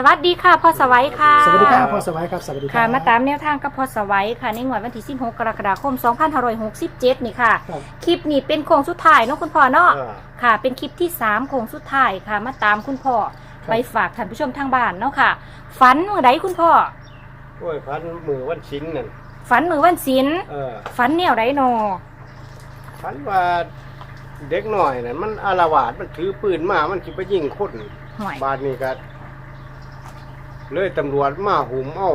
สวัสดีค่ะพ่อสวัยค่ะสวัสดีครับพ่อสวัยครับสวัสดีครัค่ะบมาตามแนวทางกับพ่อสวัยค่ะในงวดวันที่16กรกฎาคม2567นี่ค่ะ ครับ คลิปนี้เป็นโค้งสุดท้ายเนาะคุณพ่อเนาะเออค่ะ เป็นคลิปที่3โค้งสุดท้ายค่ะ มาตามคุณพ่อไปฝากท่านผู้ชมทางบ้านเนาะค่ะ ฝันเมื่อใดคุณพ่อโอ้ยพันมือวันชิ้นนั่นฝันมือวันศิลเออฝันแนวใดนอพันว่าเด็กหน่อยนั่นมันอารวาสมันถือปืนมามันคิดไปยิงคนห่วยบาดนี้ก็ เลยตำรวจมาหุมเอา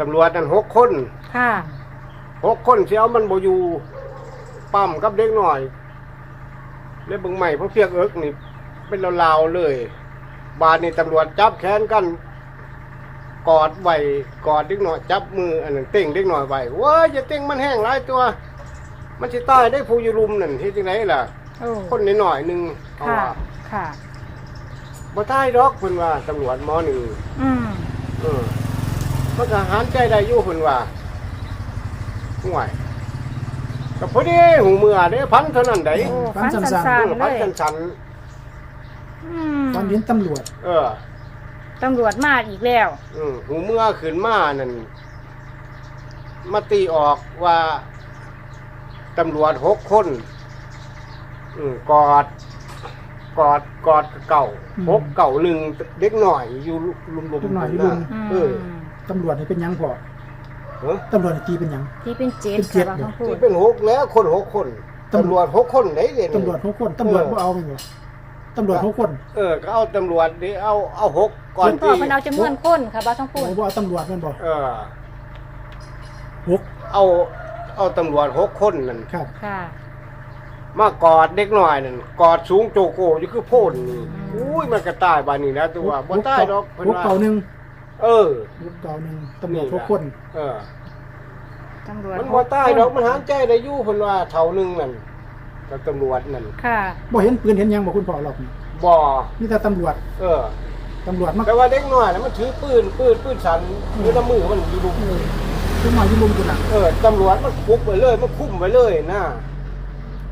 ตำรวจนั่นหกคนค่ะ หกคนเสียมันบ่อยู่ปั๊มกับเด็กหน่อยเลยเบิ่งใหม่เพราะเพียกเอิกนี่ เป็นลาวๆเลย บาดนี้ตำรวจจับแขนกัน กอดไว้กอดเด็กหน่อย จับมืออันนั้นเต่งเด็กหน่อยไว้เว้ยอย่าเต่งมันแห้งหลายตัว มันสิตายได้ผู้อยู่รุมนั่นเฮ็ดจังไดล่ะ โอ้คนน้อยๆหนึงเขาค่ะ ว่า ค่ะ บ่ตายดอกเพิ่นว่าตำรวจหมอหนึ่งอืมเออมันก็หารใจได้อยู่เพิ่นว่าห่วยก็พอดีหูมือเด้พันเท่านั้นได้โอ้ฝัฝันนสัสั้้นนๆเลพันยกันสันอืมตอนเห็นตำรวจเออ ตำรวจมาอีกแล้ว อืมหูเมื่อขึ้นมานั่นมาตีออกว่าตำรวจหกคน อืมกอด กอดกอดเก่าหกเก่าหนึ่งเด็กหน่อยอยู่ลุมๆเด็กหน่อยอยู่ข้างลุมเออ ตำรวจนี่เป็นหยังพ่อเอ้อตำรวจนี่ตีเป็นหยัง ที่เป็นเจ็ดเป็นเจ็ด ค่ะบางพูที่ดเป็นหกแล้วคนหกคนตำรวจตำรวจหกคนไหนเด่น ตำรวจหกคนตำรวจบ่เอาไปบ่ตำรวจหกคนเออก็เอาตำรวจนี่เอาเอาหกก่อนคุณพ่อที่เพิ่นเอาจำนวนคนค่ะบ่ต้องพูโอ้ดบ่เอาตำรวจแม่นบ่เออ หกเอาเอาตำรวจหกคนนั่นครับ ค่ะ มากอดเด็กหน่อยนั่นกอดสูงโจโกอยู่คือโพ่นนี่อืมอุ้ยมันก็ตายบานนี้นะตัวบ่ตายดอกเพิ่นหกว่าเก่าหนึ่งเออหกเก่าหนึ่งตำรวจหกคนเออ ตำรวจมันบ่ตายดอกมันหายใจได้อยู่เพิ่นว่าเท่านึงนั่นกับตำรวจนั่นค่ะ บ่เห็นปืนเห็นหยังบ่คุณพ่อหรอกนี่บ่มีแต่ตำรวจเออ ตำรวจมาแต่ว่าเด็กน้อยน่ะมันถือปืนปืนปืนสั่นอยู่ในมือมันอยู่ลุมเออคือหน่อยอยู่ลุมกันน่ะเออตำรวจมันคุกไว้เลยมันคุมไว้เลยนะ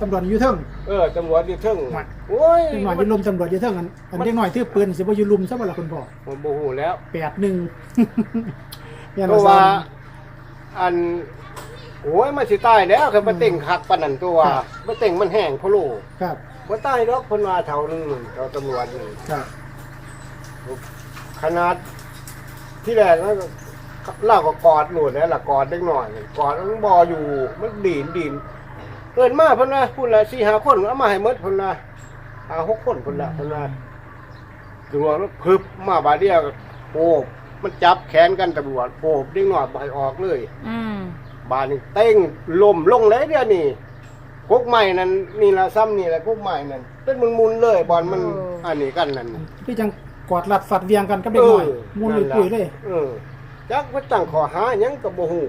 ตำรวจอยู่เทิงเออตำรวจอยู่เทึ่งมาโอ้ยเด็กหน่อยอยู่ลุมตำรวจอยู่เทิงอันอันเด็กหน่อยถือปืนสิบ่อยู่ลุมซะบ่ล่ะคุณพ่อผมบ่ฮู้แล้วแปดหนึ่งเนี่ยเพเราราะสอว่านอันโอ้ยมันสิตายแล้วคือมาเต่งคักปานนั้นตัวครับมาเต่งมันแห้งพะโลครับบ่ตายดอกเพิ่นว่าเท่านึงเราตำรวจนี่ครับขนาดที่แรกนั้นก็เล่าก็กอดหนูแล้วล่ะกอดเด็กน้อยนี่กอดมันบ่อยู่มันดีนดีน เอิ้นมาเพิ่นว่าพุ่นละ4 5คนเอามาให้หมดเพิ่นว่าหาหกคนเพิ่นละเพิ่นว่าตำรวจมันพึบมาบาดเดียวก็โอ้มันจับแขนกันตำรวจโอบเด็กน้อยบ่ให้ออกเลย อืมบานนี่เต้งลมลงเลยเดี๋ยวนี้กกใหม่นั่นนี่ละซ้ำนี่ละกกใหม่นั่นเป็นมุนๆเลยบอลมันอันนี้กันนั่นพี่จังกอดรัดฟัดเวียงกันกับเด็กน้อยมุนเลยคุยเลย เออจักว่าตั้งขอหาหยังกับบ่ฮู้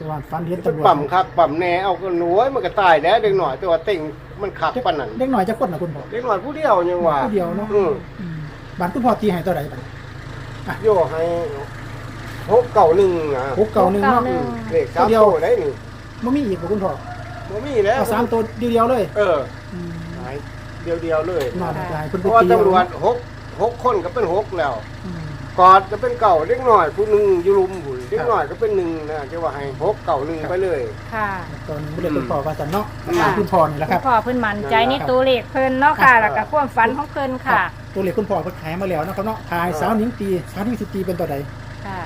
แต่ว่าฟันเห็นมันตำรวจปั๊มคักปั๊มแหน่เอากันหน่วยมันก็ตายแล้วเด็กหน่อยแต่ว่าเต้งมันคักปานนั้นเด็กน้อยจะคนนะคุณพ่อเด็กหน่อยผู้เดียวยังว่าผู้เดียวเนาะอืมอืมบ้านคุณพ่อตีให้ตัวใดบัดโยให้หกเก่าหนึ่งอะหกเก่าหนึ่งเนาะ อืมเลขสามตัวเดียว ตัวได้นี่มันมีอีกบ่คุณพ่อบ่มีแล้วเอาสามตัวเดียวๆเลยเอออืมหายเดียวๆเลยนอนตายเพิ่นเพไปราะว่าตีตำรวจหกหกคนก็เป็นหกแล้วอืมกอดก็เป็นเก่าเล็กน้อยผู้หนึ่งอยู่ลุมบุญ เล็กน้อยก็เป็นหนึ่งนะจะว่าให้หกเก่าหนึ่งไปเลยค่ะ ตอนนี้บ่ได้คุณพ่อว่าจันเนาะอืมถามคุณพ่อนี่แหละคุครัณบพ่อเพิ่นมั่นใจในครับตัวเลขเพิ่นเนาะค่ะแล้วก็ความฝันของเพิ่นค่ะ ตัวเลขคุณพ่อเพิ่นขายมาแล้วนะครับเนาะขายสาวนิ้งตีสาวนิ้งสิตีเป็นตัวใดค่ะ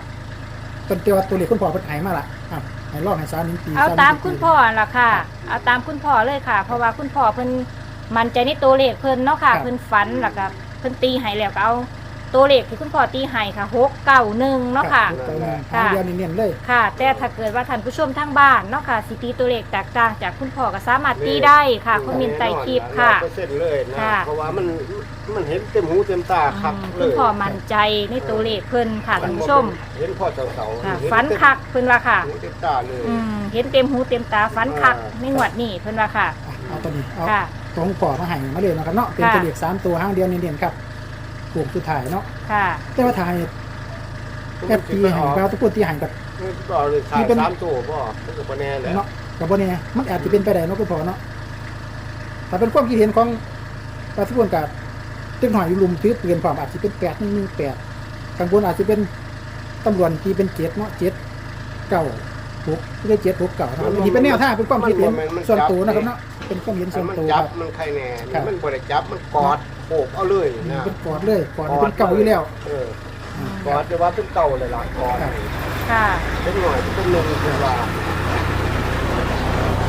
เป็นตัวตัวเลขคุณพ่อเพิ่นขายมาละอะให้ลองให้สาวนิ้งตีเอาสวนิ้งตามสิคุณพ่อล่ะค่ะ เอาตามคุณพ่อเลยค่ะ เพราะว่าคุณพ่อเพิ่นมั่นใจในตัวเลขเพิ่นเนาะค่ะ เพิ่นฝันแล้วก็เพิ่นตีให้แล้วก็เอา ตัวเลขที่คุณพ่อตีให้ค่ะหกเก้าหนึ่งเนาะค่ะ รับตัวหนึ่งค่ะหางเดียวเนียนๆเลยค่ะ แต่ถ้าเกิดว่าท่านผู้ชมทางบ้านเนาะค่ะสิตีตัวเลขแตกต่างจากคุณพ่อก็สามารถตีได้ค่ะคอมเมนต์ใต้คลิปค่ะเปอร์เซ็นต์เลยนะค่ะ เพราะว่ามันมันเห็นเต็มหูเต็มตาคักอืมเลคุณยพ่อมั่นใจในตัวเลขเพิ่นค่ะท่านผู้ชมเห็นพ่อเสาๆค่ะเห็ฝันคักเพิ่นว่าค่ะ หูเต็มตาเลย อืมเห็นเต็มหูเต็มตาฝันคักอ่าในงวดนี้เพิ่นว่าค่ะ เอาตัวนี้เอาค่ะ ตรงพ่อมาให้มาเลยนะครับเนาะเป็นค่ะ ตัวเลขสามตัวห้างเดียวเนียนๆครับ กลุ่มสุดท้ายเนาะค่ะ แต่ว่าถ่ายแอบตีให้แปลว่าตะกุนตีให้กับก็เลยขายนี่เป็นสามตัวพ่อมันก็บ่แน่แหละเนาะกับบ่เนี่ยมันอาจจะเป็นไปได้เนาะคุณพ่อเนาะถ้าเป็นความคิดเห็นของปาทุกคนกับตึกหน่อยลุมถือปืนพร้อมอาจจะเป็นแปดหนึ่งหนึ่งแปดข้างบนอาจจะเป็นตำรวจที่เป็นเจ็ดเนาะเจ็ดเก้าหกไม่ได้เจ็ดหกเก้านะครับอันนี้เป็นแนวทางเป็นความคิดเห็นส่วนตัวนะครับเนาะเป็นความเห็นส่วนมันตัวจัคบรับมันใครแน่ครับมันบ่ได้จับมันกอด โขกเอาเลยนะเป็นกอดเลยกอดนี่เป็นเก่าอยู่แล้วเออกอดจะว่าเป็นเก่าเลยล่ะกอดครับค่ะเป็นหน่อยเป็นหนึ่งคือว่า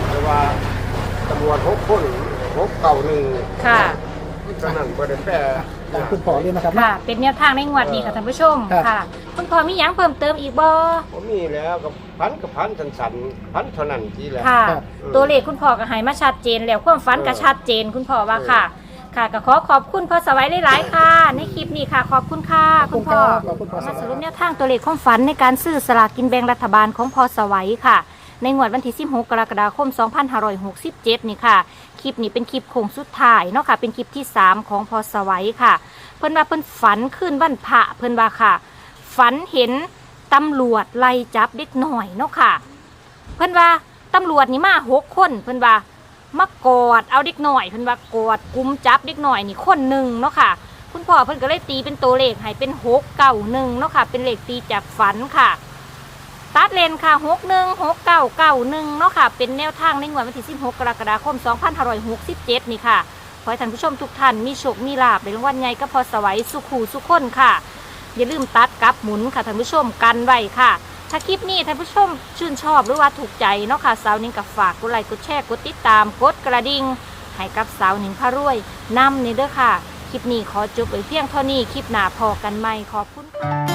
แต่ว่าตำรวจหกคนหกเก่าหนึ่งค่ะเท่านั้นบ่ได้แปลตามคุณพ่อเลยนะครับค่ะเป็นแนวทางในงวดนี้ค่ะท่านผู้ชมครับค่ะคุณพ่อมีหยังเพิ่มเติมอีกบ่ผมมีแล้วกับพันกับพันสันสันๆพันเท่านั้นที่แหละค่ะครับตัวเลขคุณพ่อก็ให้มาชัดเจนแล้วความฝันก็ชัดเจนคุณพ่อว่าค่ะ ค่ะก็ขอขอบคุณพ่อสวัยหลายๆค่ะ ในคลิปนี้ค่ะ ขอบคุณค่ะขอบคุคุณณพ่อครับขอบคุณพ่อสวัมาย สรุปแนวทางตัวเลขความฝันในการซื้อสลากกินแบ่งรัฐบาลของพ่อสวัยค่ะ ในงวดวันที่ 16 กรกฎาคม 2567 นี่ค่ะ คลิปนี้เป็นคลิปโค้งสุดท้ายเนาะค่ะ เป็นคลิปที่ 3 ของพอสวัยค่ะ เพิ่นว่าเพิ่นฝันขึ้นวันพระเพิ่นว่าค่ะ ฝันเห็นตำรวจไล่จับเด็กหน่อยเนาะค่ะ เพิ่นว่าตำรวจนี่มาหกคน เพิ่นว่า มากอดเอาเด็กหน่อยเพิ่นว่ากอดกุมจับเด็กหน่อยนี่คนหนึ่งเนาะค่ะ คุณพ่อเพิ่นก็เลยตีเป็นตัวเลขให้เป็นหกเก้าหนึ่งเนาะค่ะ เป็นเลขตีจากฝันค่ะ ตัดเลนค่ะหกหนึ่งหกเก้าเก้าหนึ่งเนาะค่ะ เป็นแนวทางในงวดวันที่สิบหกกรกฎาคมสองพันห้าร้อยหกสิบเจ็ดนี่ค่ะขอให้ท่านผู้ชมทุกท่านมีโชค มีลาบในรางวัลใหญ่ก็พอสวัยสุขูสุขคนค่ะ อย่าลืมตัดกับหมุนค่ะท่านผู้ชมกันไว้ค่ะ ถ้าคลิปนี้ท่านผู้ชมชื่นชอบหรือว่าถูกใจเนาะค่ะสาวนิ่งกับฝากกดไลค์กดแชร์กดติดตามกดกระดิ่งให้กับสาวนิ่งพารวยนำในเด้อค่ะ คลิปนี้ขอจบไว้เพียงเท่านี้คลิปหน้าพอกันใหม่ขอบคุณค่ะ